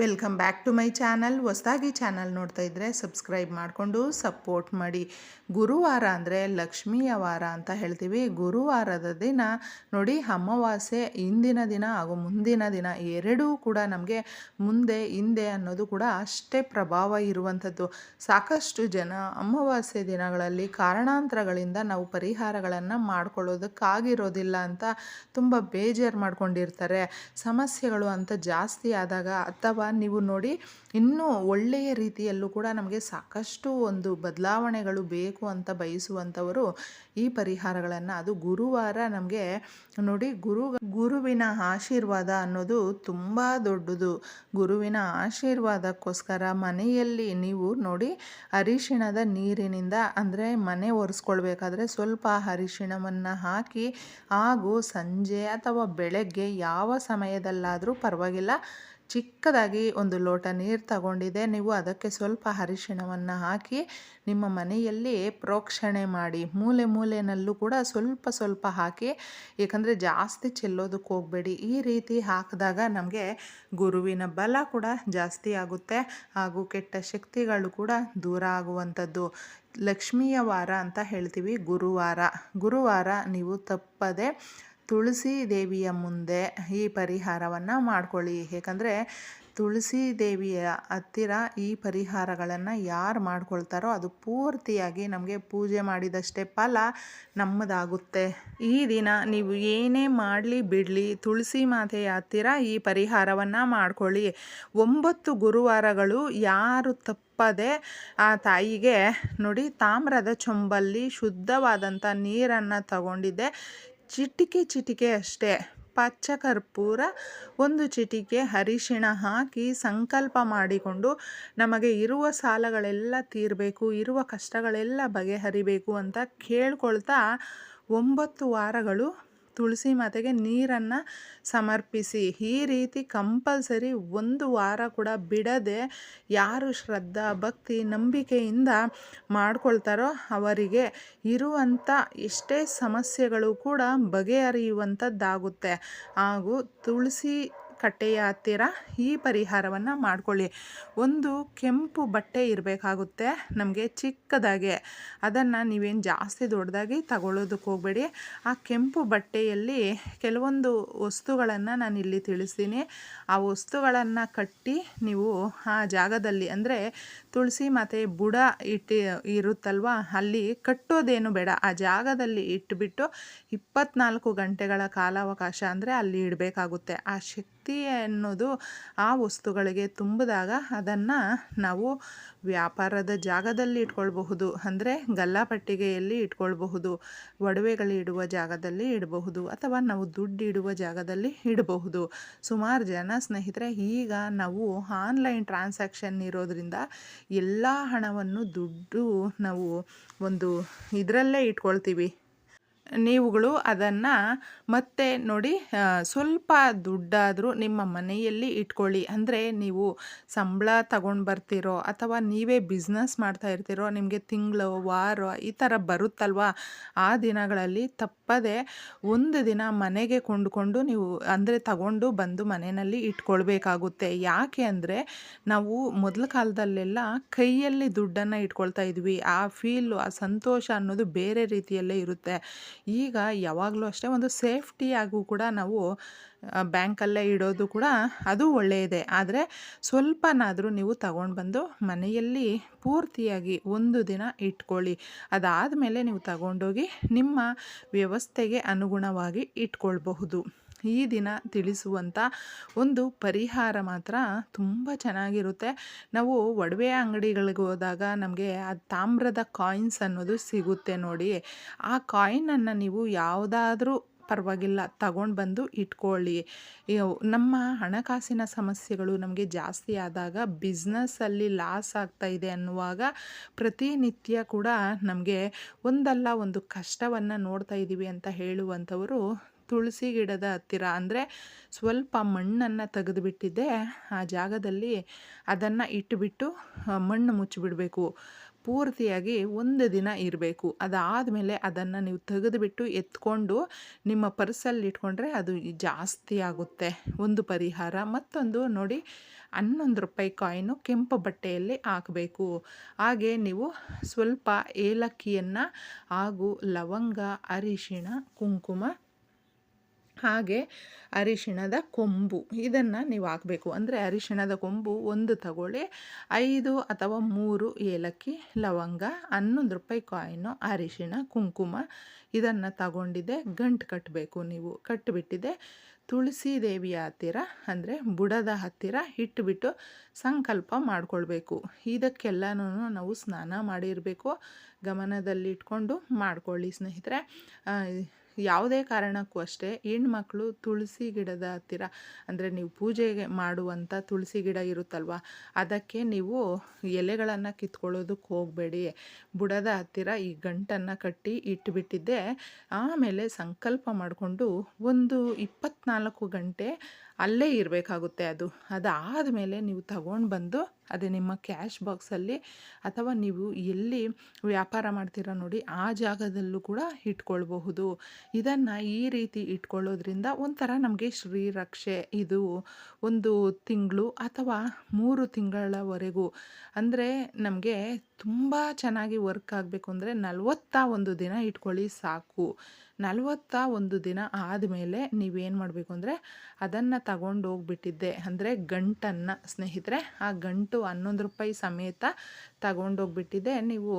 Welcome back to my channel. ಹೊಸದಾಗಿ channel ನೋಡ್ತಾ ಇದ್ದರೆ ಸಬ್ಸ್ಕ್ರೈಬ್ ಮಾಡಿಕೊಂಡು ಸಪೋರ್ಟ್ ಮಾಡಿ. ಗುರುವಾರ ಅಂದರೆ ಲಕ್ಷ್ಮಿಯ ವಾರ ಅಂತ ಹೇಳ್ತೀವಿ. ಗುರುವಾರದ ದಿನ ನೋಡಿ ಅಮಾವಾಸ್ಯೆ, ಇಂದಿನ ದಿನ ಹಾಗೂ ಮುಂದಿನ ದಿನ ಎರಡೂ ಕೂಡ ನಮಗೆ ಮುಂದೆ, ಹಿಂದೆ ಅನ್ನೋದು ಕೂಡ ಅಷ್ಟೇ ಪ್ರಭಾವ ಇರುವಂಥದ್ದು. ಸಾಕಷ್ಟು ಜನ ಅಮಾವಾಸ್ಯೆ ದಿನಗಳಲ್ಲಿ ಕಾರಣಾಂತರಗಳಿಂದ ನಾವು ಪರಿಹಾರಗಳನ್ನು ಮಾಡ್ಕೊಳ್ಳೋದಕ್ಕಾಗಿರೋದಿಲ್ಲ ಅಂತ ತುಂಬ ಬೇಜಾರು ಮಾಡ್ಕೊಂಡಿರ್ತಾರೆ. ಸಮಸ್ಯೆಗಳು ಅಂತ ಜಾಸ್ತಿ ಆದಾಗ ಅಥವಾ ನೀವು ನೋಡಿ, ಇನ್ನೂ ಒಳ್ಳೆಯ ರೀತಿಯಲ್ಲೂ ಕೂಡ ನಮಗೆ ಸಾಕಷ್ಟು ಒಂದು ಬದಲಾವಣೆಗಳು ಬೇಕು ಅಂತ ಬಯಸುವಂಥವರು ಈ ಪರಿಹಾರಗಳನ್ನು. ಅದು ಗುರುವಾರ ನಮಗೆ ನೋಡಿ, ಗುರು, ಗುರುವಿನ ಆಶೀರ್ವಾದ ಅನ್ನೋದು ತುಂಬ ದೊಡ್ಡದು. ಗುರುವಿನ ಆಶೀರ್ವಾದಕ್ಕೋಸ್ಕರ ಮನೆಯಲ್ಲಿ ನೀವು ನೋಡಿ, ಅರಿಶಿಣದ ನೀರಿನಿಂದ ಅಂದರೆ ಮನೆ ಒರೆಸ್ಕೊಳ್ಬೇಕಾದ್ರೆ ಸ್ವಲ್ಪ ಅರಿಶಿಣವನ್ನು ಹಾಕಿ, ಹಾಗೂ ಸಂಜೆ ಅಥವಾ ಬೆಳಗ್ಗೆ ಯಾವ ಸಮಯದಲ್ಲಾದರೂ ಪರವಾಗಿಲ್ಲ. ಚಿಕ್ಕದಾಗಿ ಒಂದು ಲೋಟ ನೀರು ತಗೊಂಡಿದೆ. ನೀವು ಅದಕ್ಕೆ ಸ್ವಲ್ಪ ಅರಿಶಿಣವನ್ನು ಹಾಕಿ ನಿಮ್ಮ ಮನೆಯಲ್ಲಿ ಪ್ರೋಕ್ಷಣೆ ಮಾಡಿ. ಮೂಲೆ ಮೂಲೆಯಲ್ಲೂ ಕೂಡ ಸ್ವಲ್ಪ ಸ್ವಲ್ಪ ಹಾಕಿ. ಏಕೆಂದರೆ ಜಾಸ್ತಿ ಚೆಲ್ಲೋದಕ್ಕೆ ಹೋಗಬೇಡಿ. ಈ ರೀತಿ ಹಾಕಿದಾಗ ನಮಗೆ ಗುರುವಿನ ಬಲ ಕೂಡ ಜಾಸ್ತಿ ಆಗುತ್ತೆ. ಹಾಗೂ ಕೆಟ್ಟ ಶಕ್ತಿಗಳು ಕೂಡ ದೂರ ಆಗುವಂಥದ್ದು. ಲಕ್ಷ್ಮಿಯ ವಾರ ಅಂತ ಹೇಳ್ತೀವಿ ಗುರುವಾರ. ಗುರುವಾರ ನೀವು ತಪ್ಪದೆ ತುಳಸಿ ದೇವಿಯ ಮುಂದೆ ಈ ಪರಿಹಾರವನ್ನು ಮಾಡ್ಕೊಳ್ಳಿ. ಏಕೆಂದರೆ ತುಳಸಿ ದೇವಿಯ ಹತ್ತಿರ ಈ ಪರಿಹಾರಗಳನ್ನು ಯಾರು ಮಾಡ್ಕೊಳ್ತಾರೋ ಅದು ಪೂರ್ತಿಯಾಗಿ ನಮಗೆ ಪೂಜೆ ಮಾಡಿದಷ್ಟೇ ಫಲ ನಮ್ಮದಾಗುತ್ತೆ ಈ ದಿನ ನೀವು ಏನೇ ಮಾಡಲಿ ಬಿಡಲಿ, ತುಳಸಿ ಮಾತೆಯ ಹತ್ತಿರ ಈ ಪರಿಹಾರವನ್ನು ಮಾಡ್ಕೊಳ್ಳಿ. ಒಂಬತ್ತು ಗುರುವಾರಗಳು ಯಾರು ತಪ್ಪದೆ ಆ ತಾಯಿಗೆ ನೋಡಿ ತಾಮ್ರದ ಚೊಂಬಲ್ಲಿ ಶುದ್ಧವಾದಂಥ ನೀರನ್ನು ತಗೊಂಡಿದ್ದೆ. ಚಿಟಿಕೆ ಚಿಟಿಕೆ ಅಷ್ಟೇ. ಪಚ್ಚ ಕರ್ಪೂರ ಒಂದು ಚಿಟಿಕೆ ಅರಿಶಿಣ ಹಾಕಿ ಸಂಕಲ್ಪ ಮಾಡಿಕೊಂಡು ನಮಗೆ ಇರುವ ಸಾಲಗಳೆಲ್ಲ ತೀರಬೇಕು, ಇರುವ ಕಷ್ಟಗಳೆಲ್ಲ ಬಗೆಹರಿಬೇಕು ಅಂತ ಕೇಳ್ಕೊಳ್ತಾ ಒಂಬತ್ತು ವಾರಗಳು ತುಳಸಿ ಮಾತೆಗೆ ನೀರನ್ನು ಸಮರ್ಪಿಸಿ. ಈ ರೀತಿ ಕಂಪಲ್ಸರಿ ಒಂದು ವಾರ ಕೂಡ ಬಿಡದೆ ಯಾರು ಶ್ರದ್ಧಾ, ಭಕ್ತಿ, ನಂಬಿಕೆಯಿಂದ ಮಾಡ್ಕೊಳ್ತಾರೋ ಅವರಿಗೆ ಇರುವಂಥ ಎಷ್ಟೇ ಸಮಸ್ಯೆಗಳು ಕೂಡ ಬಗೆಹರಿಯುವಂಥದ್ದಾಗುತ್ತೆ. ಹಾಗೂ ತುಳಸಿ ಕಟ್ಟೆಯ ಹತ್ತಿರ ಈ ಪರಿಹಾರವನ್ನು ಮಾಡಿಕೊಳ್ಳಿ. ಒಂದು ಕೆಂಪು ಬಟ್ಟೆ ಇರಬೇಕಾಗುತ್ತೆ, ನಮಗೆ ಚಿಕ್ಕದಾಗೆ. ಅದನ್ನು ನೀವೇನು ಜಾಸ್ತಿ ದೊಡ್ಡದಾಗಿ ತಗೊಳ್ಳೋದಕ್ಕೆ ಹೋಗಬೇಡಿ. ಆ ಕೆಂಪು ಬಟ್ಟೆಯಲ್ಲಿ ಕೆಲವೊಂದು ವಸ್ತುಗಳನ್ನು ನಾನು ಇಲ್ಲಿ ತಿಳಿಸ್ತೀನಿ. ಆ ವಸ್ತುಗಳನ್ನು ಕಟ್ಟಿ ನೀವು ಆ ಜಾಗದಲ್ಲಿ, ಅಂದರೆ ತುಳಸಿ ಮತ್ತು ಬುಡ ಇಟ್ಟು ಇರುತ್ತಲ್ವಾ, ಅಲ್ಲಿ ಕಟ್ಟೋದೇನು ಬೇಡ. ಆ ಜಾಗದಲ್ಲಿ ಇಟ್ಟುಬಿಟ್ಟು ಇಪ್ಪತ್ನಾಲ್ಕು ಗಂಟೆಗಳ ಕಾಲಾವಕಾಶ ಅಂದರೆ ಅಲ್ಲಿ ಇಡಬೇಕಾಗುತ್ತೆ. ಆ ಶಕ್ತಿ ಅನ್ನೋದು ಆ ವಸ್ತುಗಳಿಗೆ ತುಂಬಿದಾಗ ಅದನ್ನು ನಾವು ವ್ಯಾಪಾರದ ಜಾಗದಲ್ಲಿ ಇಟ್ಕೊಳ್ಬಹುದು. ಅಂದರೆ ಗಲ್ಲಾಪಟ್ಟಿಗೆಯಲ್ಲಿ ಇಟ್ಕೊಳ್ಬಹುದು, ಒಡವೆಗಳು ಇಡುವ ಜಾಗದಲ್ಲಿ ಇಡಬಹುದು, ಅಥವಾ ನಾವು ದುಡ್ಡು ಇಡುವ ಜಾಗದಲ್ಲಿ ಇಡಬಹುದು. ಸುಮಾರು ಜನ ಸ್ನೇಹಿತರೆ, ಈಗ ನಾವು ಆನ್ಲೈನ್ ಟ್ರಾನ್ಸಾಕ್ಷನ್ ಇರೋದ್ರಿಂದ ಎಲ್ಲ ಹಣವನ್ನು ದುಡ್ಡು ನಾವು ಒಂದು ಇದರಲ್ಲೇ ಇಟ್ಕೊಳ್ತೀವಿ. ನೀವುಗಳು ಅದನ್ನು ಮತ್ತೆ ನೋಡಿ ಸ್ವಲ್ಪ ದುಡ್ಡಾದರೂ ನಿಮ್ಮ ಮನೆಯಲ್ಲಿ ಇಟ್ಕೊಳ್ಳಿ. ಅಂದರೆ ನೀವು ಸಂಬಳ ತಗೊಂಡು ಬರ್ತಿರೋ ಅಥವಾ ನೀವೇ ಬಿಸ್ನೆಸ್ ಮಾಡ್ತಾ ಇರ್ತೀರೋ, ನಿಮಗೆ ತಿಂಗಳು, ವಾರ ಈ ಥರ ಬರುತ್ತಲ್ವ? ಆ ದಿನಗಳಲ್ಲಿ ತಪ್ಪದೆ ಒಂದು ದಿನ ಮನೆಗೆ ಕೊಂಡುಕೊಂಡು ನೀವು ಅಂದರೆ ತಗೊಂಡು ಬಂದು ಮನೆಯಲ್ಲಿ ಇಟ್ಕೊಳ್ಬೇಕಾಗುತ್ತೆ. ಯಾಕೆ ಅಂದರೆ ನಾವು ಮೊದಲ ಕಾಲದಲ್ಲೆಲ್ಲ ಕೈಯಲ್ಲಿ ದುಡ್ಡನ್ನು ಇಟ್ಕೊಳ್ತಾ ಇದ್ವಿ. ಆ ಫೀಲು ಆ ಸಂತೋಷ ಅನ್ನೋದು ಬೇರೆ ರೀತಿಯಲ್ಲೇ ಇರುತ್ತೆ. ಈಗ ಯಾವಾಗಲೂ ಅಷ್ಟೇ ಒಂದು ಸೇಫ್ಟಿಯಾಗೂ ಕೂಡ ನಾವು ಬ್ಯಾಂಕಲ್ಲೇ ಇಡೋದು ಕೂಡ ಅದು ಒಳ್ಳೆಯದೇ. ಆದರೆ ಸ್ವಲ್ಪನಾದರೂ ನೀವು ತಗೊಂಡು ಬಂದು ಮನೆಯಲ್ಲಿ ಪೂರ್ತಿಯಾಗಿ ಒಂದು ದಿನ ಇಟ್ಕೊಳ್ಳಿ. ಅದಾದ ಮೇಲೆ ನೀವು ತಗೊಂಡೋಗಿ ನಿಮ್ಮ ವ್ಯವಸ್ಥೆಗೆ ಅನುಗುಣವಾಗಿ ಇಟ್ಕೊಳ್ಬಹುದು. ಈ ದಿನ ತಿಳಿಸುವಂಥ ಒಂದು ಪರಿಹಾರ ಮಾತ್ರ ತುಂಬ ಚೆನ್ನಾಗಿರುತ್ತೆ. ನಾವು ಒಡವೆ ಅಂಗಡಿಗಳಿಗೆ ಹೋದಾಗ ನಮಗೆ ಆ ತಾಮ್ರದ ಕಾಯಿನ್ಸ್ ಅನ್ನೋದು ಸಿಗುತ್ತೆ ನೋಡಿ. ಆ ಕಾಯಿನನ್ನು ನೀವು ಯಾವುದಾದ್ರೂ ಪರವಾಗಿಲ್ಲ ತಗೊಂಡು ಬಂದು ಇಟ್ಕೊಳ್ಳಿ. ನಮ್ಮ ಹಣಕಾಸಿನ ಸಮಸ್ಯೆಗಳು ನಮಗೆ ಜಾಸ್ತಿ ಆದಾಗ ಬಿಸ್ನೆಸ್ಸಲ್ಲಿ ಲಾಸ್ ಆಗ್ತಾ ಇದೆ ಅನ್ನುವಾಗ ಪ್ರತಿನಿತ್ಯ ಕೂಡ ನಮಗೆ ಒಂದಲ್ಲ ಒಂದು ಕಷ್ಟವನ್ನು ನೋಡ್ತಾ ಇದ್ದೀವಿ ಅಂತ ಹೇಳುವಂಥವರು ತುಳಸಿ ಗಿಡದ ಹತ್ತಿರ, ಅಂದರೆ ಸ್ವಲ್ಪ ಮಣ್ಣನ್ನು ತೆಗೆದುಬಿಟ್ಟಿದ್ದೆ. ಆ ಜಾಗದಲ್ಲಿ ಅದನ್ನು ಇಟ್ಟುಬಿಟ್ಟು ಮಣ್ಣು ಮುಚ್ಚಿಬಿಡಬೇಕು. ಪೂರ್ತಿಯಾಗಿ ಒಂದು ದಿನ ಇರಬೇಕು. ಅದಾದಮೇಲೆ ಅದನ್ನು ನೀವು ತೆಗೆದುಬಿಟ್ಟು ಎತ್ಕೊಂಡು ನಿಮ್ಮ ಪರ್ಸಲ್ಲಿ ಇಟ್ಕೊಂಡ್ರೆ ಅದು ಜಾಸ್ತಿ ಆಗುತ್ತೆ. ಒಂದು ಪರಿಹಾರ. ಮತ್ತೊಂದು ನೋಡಿ, ಹನ್ನೊಂದು ರೂಪಾಯಿ ಕಾಯಿನು ಕೆಂಪು ಬಟ್ಟೆಯಲ್ಲಿ ಹಾಕಬೇಕು. ಹಾಗೆ ನೀವು ಸ್ವಲ್ಪ ಏಲಕ್ಕಿಯನ್ನು ಹಾಗೂ ಲವಂಗ, ಅರಿಶಿಣ, ಕುಂಕುಮ ಹಾಗೆ ಅರಿಶಿಣದ ಕೊಂಬು. ಇದನ್ನು ನೀವು ಹಾಕಬೇಕು. ಅಂದರೆ ಅರಿಶಿಣದ ಕೊಂಬು ಒಂದು ತಗೊಳ್ಳಿ. ಐದು ಅಥವಾ ಮೂರು ಏಲಕ್ಕಿ, ಲವಂಗ, ಹನ್ನೊಂದು ರೂಪಾಯಿ ಕಾಯಿನು ಅರಿಶಿಣ, ಕುಂಕುಮ ಇದನ್ನು ತಗೊಂಡಿದ್ದೆ ಗಂಟು ಕಟ್ಟಬೇಕು ನೀವು. ಕಟ್ಟಿಬಿಟ್ಟಿದೆ ತುಳಸಿ ದೇವಿಯ ಹತ್ತಿರ, ಅಂದರೆ ಬುಡದ ಹತ್ತಿರ ಇಟ್ಟುಬಿಟ್ಟು ಸಂಕಲ್ಪ ಮಾಡಿಕೊಳ್ಬೇಕು. ಇದಕ್ಕೆಲ್ಲನೂ ನಾವು ಸ್ನಾನ ಮಾಡಿರಬೇಕು. ಗಮನದಲ್ಲಿಟ್ಕೊಂಡು ಮಾಡ್ಕೊಳ್ಳಿ ಸ್ನೇಹಿತರೆ. ಯಾವುದೇ ಕಾರಣಕ್ಕೂ ಅಷ್ಟೇ ಹೆಣ್ಮಕ್ಳು ತುಳಸಿ ಗಿಡದ ಹತ್ತಿರ, ಅಂದರೆ ನೀವು ಪೂಜೆಗೆ ಮಾಡುವಂಥ ತುಳಸಿ ಗಿಡ ಇರುತ್ತಲ್ವ, ಅದಕ್ಕೆ ನೀವು ಎಲೆಗಳನ್ನು ಕಿತ್ಕೊಳ್ಳೋದಕ್ಕೆ ಹೋಗಬೇಡಿ. ಬುಡದ ಹತ್ತಿರ ಈ ಗಂಟನ್ನು ಕಟ್ಟಿ ಇಟ್ಟುಬಿಟ್ಟಿದ್ದೆ ಆಮೇಲೆ ಸಂಕಲ್ಪ ಮಾಡಿಕೊಂಡು ಒಂದು ಇಪ್ಪತ್ನಾಲ್ಕು ಗಂಟೆ ಅಲ್ಲೇ ಇರಬೇಕಾಗುತ್ತೆ ಅದು. ಅದಾದ ಮೇಲೆ ನೀವು ತಗೊಂಡು ಬಂದು ಅದೇ ನಿಮ್ಮ ಕ್ಯಾಶ್ ಬಾಕ್ಸಲ್ಲಿ ಅಥವಾ ನೀವು ಎಲ್ಲಿ ವ್ಯಾಪಾರ ಮಾಡ್ತೀರಾ ನೋಡಿ ಆ ಜಾಗದಲ್ಲೂ ಕೂಡ ಇಟ್ಕೊಳ್ಬಹುದು. ಇದನ್ನು ಈ ರೀತಿ ಇಟ್ಕೊಳ್ಳೋದ್ರಿಂದ ಒಂಥರ ನಮಗೆ ಶ್ರೀರಕ್ಷೆ. ಇದು ಒಂದು ತಿಂಗಳು ಅಥವಾ ಮೂರು ತಿಂಗಳವರೆಗೂ. ಅಂದರೆ ನಮಗೆ ತುಂಬ ಚೆನ್ನಾಗಿ ವರ್ಕ್ ಆಗಬೇಕು ಅಂದರೆ ನಲವತ್ತ ಒಂದು ದಿನ ಇಟ್ಕೊಳ್ಳಿ ಸಾಕು. ನಲವತ್ತ ಒಂದು ದಿನ ಆದಮೇಲೆ ನೀವೇನು ಮಾಡಬೇಕು ಅಂದರೆ ಅದನ್ನು ತಗೊಂಡು ಹೋಗ್ಬಿಟ್ಟಿದ್ದೆ. ಅಂದರೆ ಗಂಟನ್ನು, ಸ್ನೇಹಿತರೆ, ಆ ಗಂಟು ಹನ್ನೊಂದು ರೂಪಾಯಿ ಸಮೇತ ತಗೊಂಡೋಗ್ಬಿಟ್ಟಿದ್ದೆ ನೀವು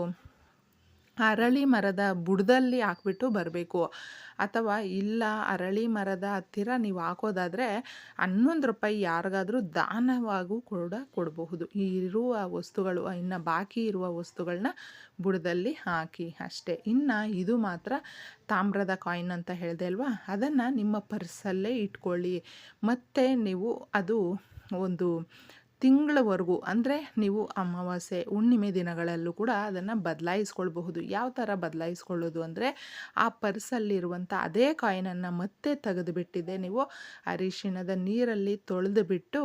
ಅರಳಿ ಮರದ ಬುಡದಲ್ಲಿ ಹಾಕ್ಬಿಟ್ಟು ಬರಬೇಕು. ಅಥವಾ ಇಲ್ಲ, ಅರಳಿ ಮರದ ಹತ್ತಿರ ನೀವು ಹಾಕೋದಾದರೆ ಹನ್ನೊಂದು ರೂಪಾಯಿ ಯಾರಿಗಾದರೂ ದಾನವಾಗೂ ಕೂಡ ಕೊಡಬಹುದು. ಇರುವ ವಸ್ತುಗಳು, ಇನ್ನು ಬಾಕಿ ಇರುವ ವಸ್ತುಗಳನ್ನ ಬುಡದಲ್ಲಿ ಹಾಕಿ ಅಷ್ಟೇ. ಇನ್ನು ಇದು ಮಾತ್ರ ತಾಮ್ರದ ಕಾಯಿನ್ ಅಂತ ಹೇಳಿದೆ ಅಲ್ವಾ? ಅದನ್ನು ನಿಮ್ಮ ಪರ್ಸಲ್ಲೇ ಇಟ್ಕೊಳ್ಳಿ. ಮತ್ತು ನೀವು ಅದು ಒಂದು ತಿಂಗಳವರೆಗೂ, ಅಂದರೆ ನೀವು ಅಮಾವಾಸ್ಯೆ, ಹುಣ್ಣಿಮೆ ದಿನಗಳಲ್ಲೂ ಕೂಡ ಅದನ್ನು ಬದಲಾಯಿಸ್ಕೊಳ್ಬಹುದು. ಯಾವ ಥರ ಬದಲಾಯಿಸ್ಕೊಳ್ಳೋದು ಅಂದರೆ, ಆ ಪರ್ಸಲ್ಲಿರುವಂಥ ಅದೇ ಕಾಯಿನನ್ನು ಮತ್ತೆ ತೆಗೆದುಬಿಟ್ಟಿದೆ ನೀವು. ಅರಿಶಿಣದ ನೀರಲ್ಲಿ ತೊಳೆದು ಬಿಟ್ಟು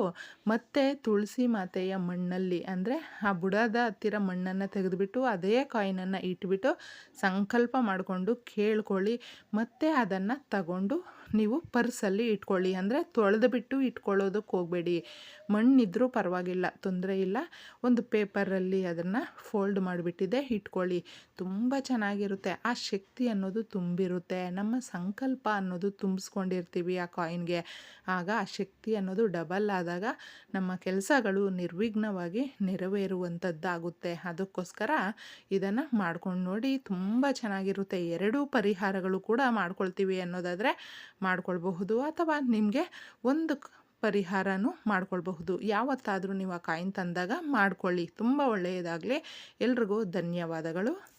ಮತ್ತೆ ತುಳಸಿ ಮಾತೆಯ ಮಣ್ಣಲ್ಲಿ, ಅಂದರೆ ಆ ಬುಡದ ಹತ್ತಿರ ಮಣ್ಣನ್ನು ತೆಗೆದುಬಿಟ್ಟು, ಅದೇ ಕಾಯಿನನ್ನು ಇಟ್ಬಿಟ್ಟು, ಸಂಕಲ್ಪ ಮಾಡಿಕೊಂಡು ಕೇಳ್ಕೊಳ್ಳಿ, ಮತ್ತೆ ಅದನ್ನು ತಗೊಂಡು ನೀವು ಪರ್ಸಲ್ಲಿ ಇಟ್ಕೊಳ್ಳಿ. ಅಂದರೆ ತೊಳೆದು ಬಿಟ್ಟು ಇಟ್ಕೊಳ್ಳೋದಕ್ಕೆ ಹೋಗಬೇಡಿ. ಮಣ್ಣಿದ್ರೂ ಪರವಾಗಿಲ್ಲ, ತೊಂದರೆ ಇಲ್ಲ. ಒಂದು ಪೇಪರಲ್ಲಿ ಅದನ್ನು ಫೋಲ್ಡ್ ಮಾಡಿಬಿಟ್ಟಿದೆ, ಇಟ್ಕೊಳ್ಳಿ. ತುಂಬ ಚೆನ್ನಾಗಿರುತ್ತೆ. ಆ ಶಕ್ತಿ ಅನ್ನೋದು ತುಂಬಿರುತ್ತೆ. ನಮ್ಮ ಸಂಕಲ್ಪ ಅನ್ನೋದು ತುಂಬಿಸ್ಕೊಂಡಿರ್ತೀವಿ ಆ ಕಾಯಿನ್ಗೆ. ಆಗ ಆ ಶಕ್ತಿ ಅನ್ನೋದು ಡಬಲ್ ಆದಾಗ ನಮ್ಮ ಕೆಲಸಗಳು ನಿರ್ವಿಘ್ನವಾಗಿ ನೆರವೇರುವಂಥದ್ದಾಗುತ್ತೆ. ಅದಕ್ಕೋಸ್ಕರ ಇದನ್ನು ಮಾಡ್ಕೊಂಡು ನೋಡಿ, ತುಂಬ ಚೆನ್ನಾಗಿರುತ್ತೆ. ಎರಡೂ ಪರಿಹಾರಗಳು ಕೂಡ ಮಾಡ್ಕೊಳ್ತೀವಿ ಅನ್ನೋದಾದರೆ ಮಾಡ್ಕೊಳ್ಬಹುದು ಅಥವಾ ನಿಮಗೆ ಒಂದು ಪರಿಹಾರನೂ ಮಾಡ್ಕೊಳ್ಬಹುದು. ಯಾವತ್ತಾದರೂ ನೀವು ಆ ಕಾಯಿನ್ ತಂದಾಗ ಮಾಡ್ಕೊಳ್ಳಿ. ತುಂಬ ಒಳ್ಳೆಯದಾಗಲಿ. ಎಲ್ರಿಗೂ ಧನ್ಯವಾದಗಳು.